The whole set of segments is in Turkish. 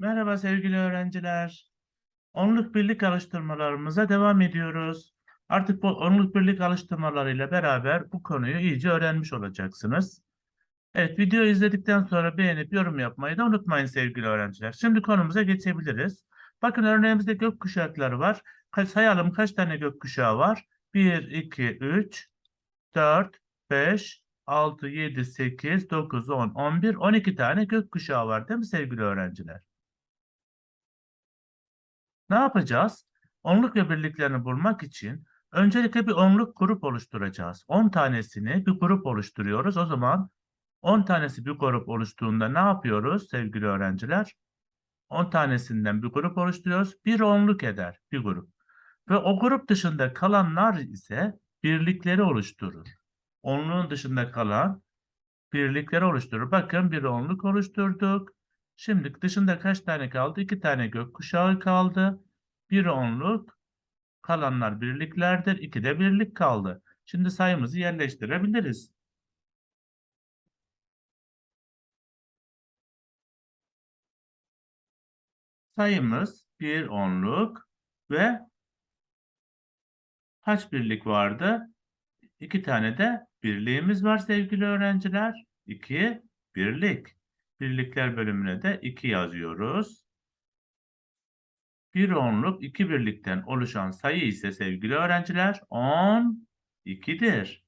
Merhaba sevgili öğrenciler. Onluk birlik alıştırmalarımıza devam ediyoruz. Artık bu onluk birlik alıştırmalarıyla beraber bu konuyu iyice öğrenmiş olacaksınız. Evet, video izledikten sonra beğenip yorum yapmayı da unutmayın sevgili öğrenciler. Şimdi konumuza geçebiliriz. Bakın örneğimizde gökkuşakları var. Ka- sayalım kaç tane gökkuşağı var? 1, 2, 3, 4, 5, 6, 7, 8, 9, 10, 11, 12 tane gökkuşağı var değil mi sevgili öğrenciler? Ne yapacağız? Onluk ve birliklerini bulmak için öncelikle bir onluk grup oluşturacağız. 10 tanesini bir grup oluşturuyoruz. O zaman 10 tanesi bir grup oluştuğunda ne yapıyoruz sevgili öğrenciler? 10 tanesinden bir grup oluşturuyoruz. Bir onluk eder bir grup. Ve o grup dışında kalanlar ise birlikleri oluşturur. Onluğun dışında kalan birlikleri oluşturur. Bakın bir onluk oluşturduk. Şimdi dışında kaç tane kaldı? İki tane gökkuşağı kaldı. Bir onluk, kalanlar birliklerdir. İki de birlik kaldı. Şimdi sayımızı yerleştirebiliriz. Sayımız bir onluk ve kaç birlik vardı? İki tane de birliğimiz var sevgili öğrenciler. İki birlik. Birlikler bölümüne de 2 yazıyoruz. Bir onluk iki birlikten oluşan sayı ise sevgili öğrenciler 10 2'dir.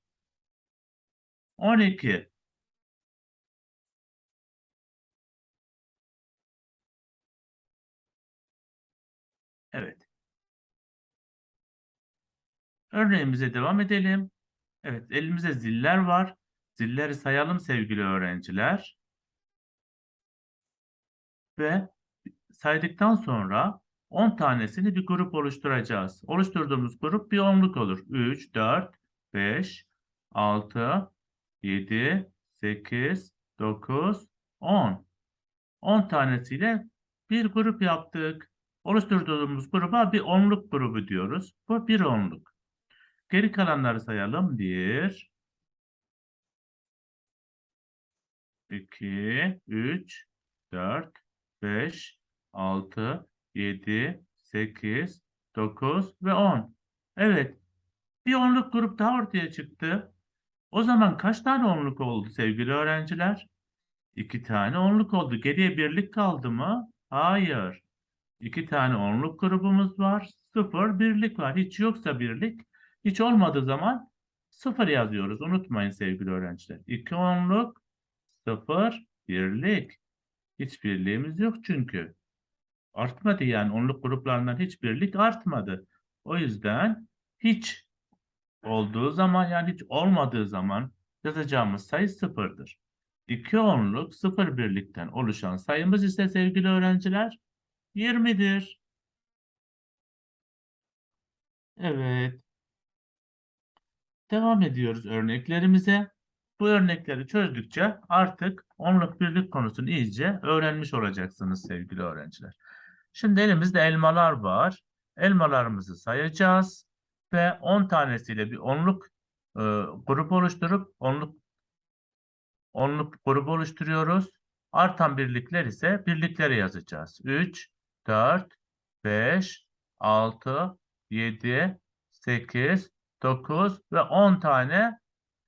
12 Evet. Örneğimize devam edelim. Evet, elimizde ziller var. Zilleri sayalım sevgili öğrenciler. Ve saydıktan sonra 10 tanesini bir grup oluşturacağız. Oluşturduğumuz grup bir onluk olur. 3, 4, 5, 6, 7, 8, 9, 10. 10 tanesiyle bir grup yaptık. Oluşturduğumuz gruba bir onluk grubu diyoruz. Bu bir onluk. Geri kalanları sayalım. 1, 2, 3, 4, 5, 6, 7, 8, 9 ve 10. Evet. Bir onluk grup daha ortaya çıktı. O zaman kaç tane onluk oldu sevgili öğrenciler? İki tane onluk oldu. Geriye birlik kaldı mı? Hayır. İki tane onluk grubumuz var. Sıfır birlik var. Hiç yoksa birlik. Hiç olmadığı zaman sıfır yazıyoruz. Unutmayın sevgili öğrenciler. İki onluk, sıfır, birlik. Hiç birliğimiz yok çünkü. Artmadı yani onluk gruplarından hiç birlik artmadı. O yüzden hiç olduğu zaman yani hiç olmadığı zaman yazacağımız sayı sıfırdır. İki onluk sıfır birlikten oluşan sayımız ise sevgili öğrenciler 20'dir. Evet. Devam ediyoruz örneklerimize. Bu örnekleri çözdükçe artık onluk birlik konusunu iyice öğrenmiş olacaksınız sevgili öğrenciler. Şimdi elimizde elmalar var. Elmalarımızı sayacağız ve 10 tanesiyle bir onluk e, grup oluşturup onluk onluk grubu oluşturuyoruz. Artan birlikler ise birlikleri yazacağız. 3, 4, 5, 6, 7, 8, 9 ve 10 tane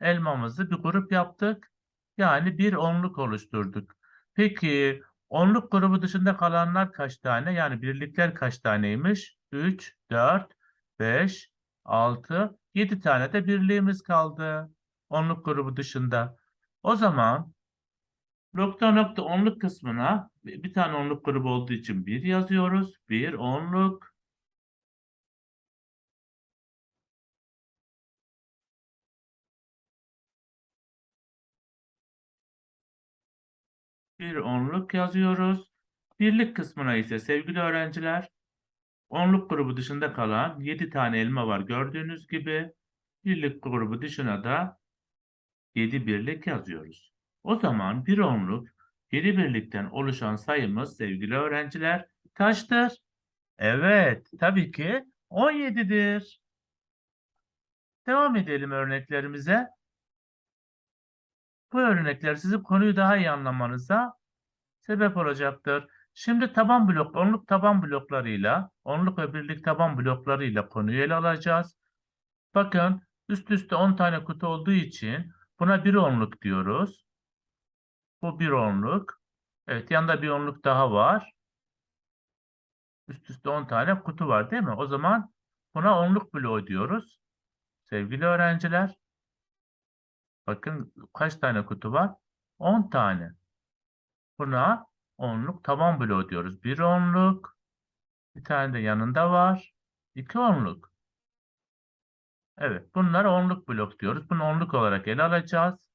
elmamızı bir grup yaptık. Yani bir onluk oluşturduk. Peki onluk grubu dışında kalanlar kaç tane? Yani birlikler kaç taneymiş? 3, 4, 5, 6, 7 tane de birliğimiz kaldı. Onluk grubu dışında. O zaman nokta nokta onluk kısmına bir tane onluk grubu olduğu için 1 yazıyoruz. 1 onluk. Bir onluk yazıyoruz. Birlik kısmına ise sevgili öğrenciler onluk grubu dışında kalan 7 tane elma var gördüğünüz gibi. Birlik grubu dışına da 7 birlik yazıyoruz. O zaman bir onluk 7 birlikten oluşan sayımız sevgili öğrenciler kaçtır? Evet, tabii ki 17'dir. Devam edelim örneklerimize. Bu örnekler sizin konuyu daha iyi anlamanıza sebep olacaktır. Şimdi taban blok, onluk taban bloklarıyla, onluk ve birlik taban bloklarıyla konuyu ele alacağız. Bakın üst üste 10 tane kutu olduğu için buna bir onluk diyoruz. Bu bir onluk. Evet yanında bir onluk daha var. Üst üste 10 tane kutu var değil mi? O zaman buna onluk bloğu diyoruz. Sevgili öğrenciler. Bakın kaç tane kutu var? 10 tane. Buna onluk taban bloğu diyoruz. Bir onluk. Bir tane de yanında var. İki onluk. Evet, bunlar onluk blok diyoruz. Bunu onluk olarak ele alacağız.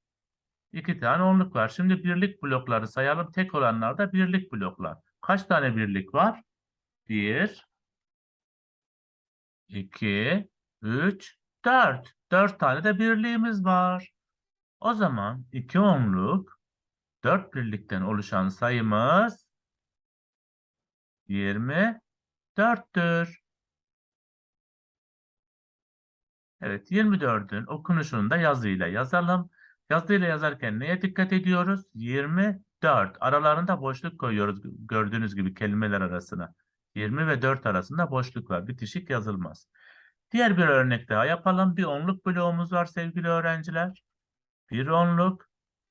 İki tane onluk var. Şimdi birlik blokları sayalım. Tek olanlar da birlik bloklar. Kaç tane birlik var? Bir, iki, üç, dört. Dört tane de birliğimiz var. O zaman iki onluk, dört birlikten oluşan sayımız 24'tür. Evet, 24'ün okunuşunu da yazıyla yazalım. Yazıyla yazarken neye dikkat ediyoruz? 24. Aralarında boşluk koyuyoruz gördüğünüz gibi kelimeler arasına. 20 ve 4 arasında boşluk var. Bitişik yazılmaz. Diğer bir örnek daha yapalım. Bir onluk bloğumuz var sevgili öğrenciler. Bir onluk.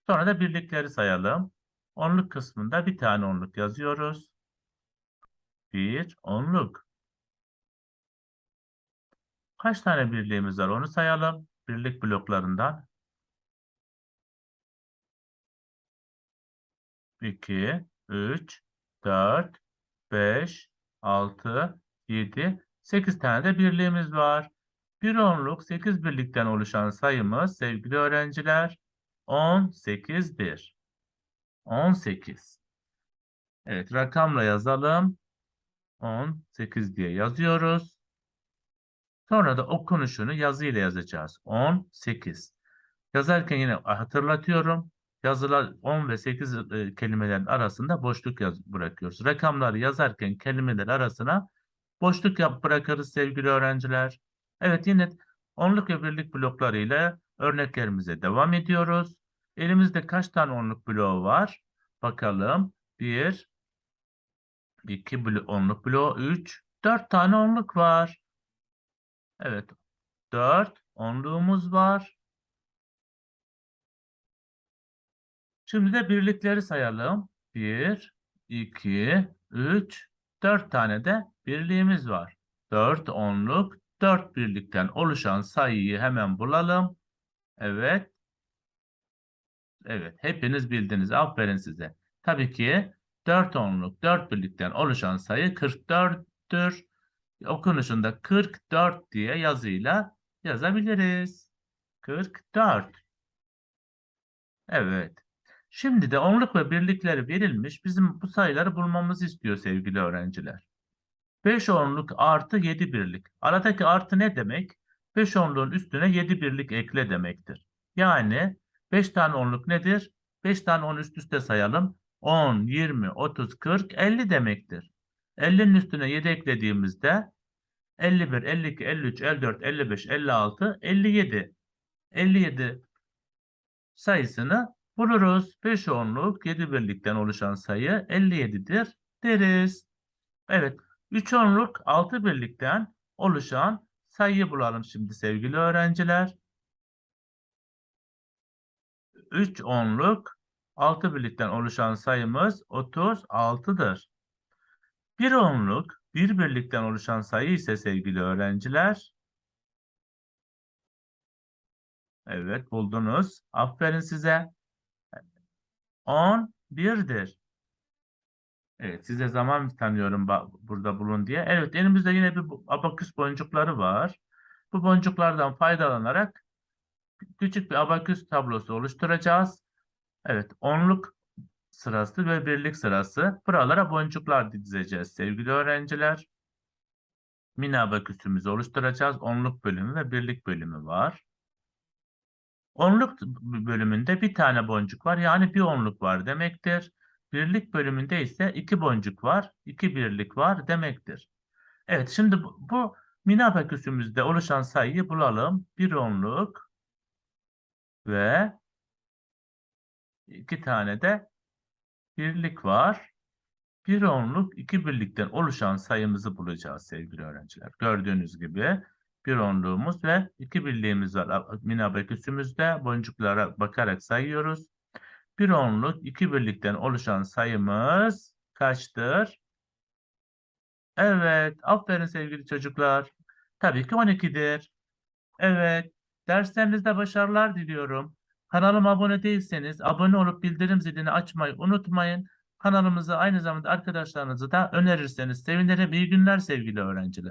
Sonra da birlikleri sayalım. Onluk kısmında bir tane onluk yazıyoruz. Bir onluk. Kaç tane birliğimiz var onu sayalım. Birlik bloklarından. 2, 3, 4, 5, 6, 7, 8 tane de birliğimiz var. Bir onluk 8 birlikten oluşan sayımız sevgili öğrenciler 18'dir. 18. Evet rakamla yazalım. 18 diye yazıyoruz. Sonra da okunuşunu yazıyla yazacağız. 18. Yazarken yine hatırlatıyorum. Yazılar 10 ve 8 e, kelimelerin arasında boşluk yaz bırakıyoruz. Rakamları yazarken kelimeler arasına boşluk yap bırakırız sevgili öğrenciler. Evet yine onluk ve birlik bloklarıyla örneklerimize devam ediyoruz. Elimizde kaç tane onluk bloğu var? Bakalım. 1, 2 blo onluk bloğu, 3, 4 tane onluk var. Evet. 4 onluğumuz var. Şimdi de birlikleri sayalım. 1, 2, 3, 4 tane de birliğimiz var. 4 onluk, 4 birlikten oluşan sayıyı hemen bulalım. Evet. Evet. Hepiniz bildiniz. Aferin size. Tabii ki 4 onluk, 4 birlikten oluşan sayı 44'tür. Okunuşunda 44 diye yazıyla yazabiliriz. 44. Evet. Şimdi de onluk ve birlikleri verilmiş. Bizim bu sayıları bulmamızı istiyor sevgili öğrenciler. 5 onluk artı 7 birlik. Aradaki artı ne demek? 5 onluğun üstüne 7 birlik ekle demektir. Yani 5 tane onluk nedir? 5 tane 10 üst üste sayalım. 10, 20, 30, 40, 50 demektir. 50'nin üstüne 7 eklediğimizde 51, 52, 53, 54, 55, 56, 57. 57 sayısını buluruz. 5 onluk 7 birlikten oluşan sayı 57'dir deriz. Evet. 3 onluk 6 birlikten oluşan sayıyı bulalım şimdi sevgili öğrenciler. 3 onluk 6 birlikten oluşan sayımız 36'dır. 1 onluk 1 birlikten oluşan sayı ise sevgili öğrenciler. Evet buldunuz. Aferin size. 11'dir. Evet size zaman tanıyorum burada bulun diye. Evet elimizde yine bir abaküs boncukları var. Bu boncuklardan faydalanarak küçük bir abaküs tablosu oluşturacağız. Evet onluk sırası ve birlik sırası. Buralara boncuklar dizeceğiz sevgili öğrenciler. Mini abaküsümüzü oluşturacağız. Onluk bölümü ve birlik bölümü var. Onluk bölümünde bir tane boncuk var. Yani bir onluk var demektir. Birlik bölümünde ise iki boncuk var. iki birlik var demektir. Evet şimdi bu, bu mini abaküsümüzde oluşan sayıyı bulalım. Bir onluk ve iki tane de birlik var. bir onluk iki birlikten oluşan sayımızı bulacağız sevgili öğrenciler. Gördüğünüz gibi bir onluğumuz ve iki birliğimiz var. Mini abaküsümüzde boncuklara bakarak sayıyoruz. Bir onluk iki birlikten oluşan sayımız kaçtır? Evet, aferin sevgili çocuklar. Tabii ki 12'dir. Evet, derslerinizde başarılar diliyorum. Kanalıma abone değilseniz abone olup bildirim zilini açmayı unutmayın. Kanalımızı aynı zamanda arkadaşlarınızı da önerirseniz sevinirim. İyi günler sevgili öğrenciler.